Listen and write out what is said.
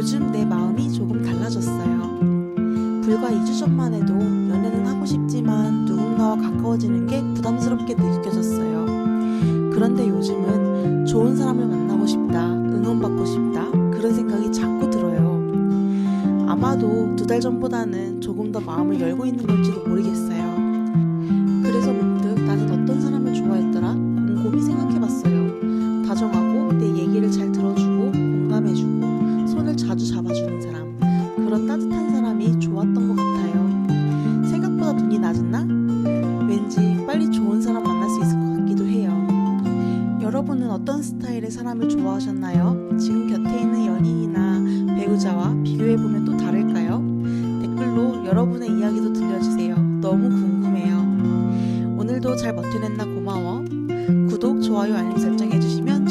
요즘 내 마음이 조금 달라졌어요. 불과 2주 전만 해도 연애는 하고 싶지만 누군가와 가까워지는 게 부담스럽게 느껴졌어요. 그런데 요즘은 좋은 사람을 만나고 싶다, 응원받고 싶다, 그런 생각이 자꾸 들어요. 아마도 두 달 전보다는 조금 더 마음을 열고 있는 걸지도 모르겠어요. 그래서 문득 나는 어떤 사람을 좋아했더라? 곰곰이 생각해봤어요. 다정하고 내 얘기를 잘 손을 자주 잡아주는 사람. 그런 따뜻한 사람이 좋았던 것 같아요. 생각보다 눈이 낮았나? 왠지 빨리 좋은 사람 만날 수 있을 것 같기도 해요. 여러분은 어떤 스타일의 사람을 좋아하셨나요? 지금 곁에 있는 연인이나 배우자와 비교해보면 또 다를까요? 댓글로 여러분의 이야기도 들려주세요. 너무 궁금해요. 오늘도 잘 버텨냈나 고마워. 구독, 좋아요, 알림 설정 해주시면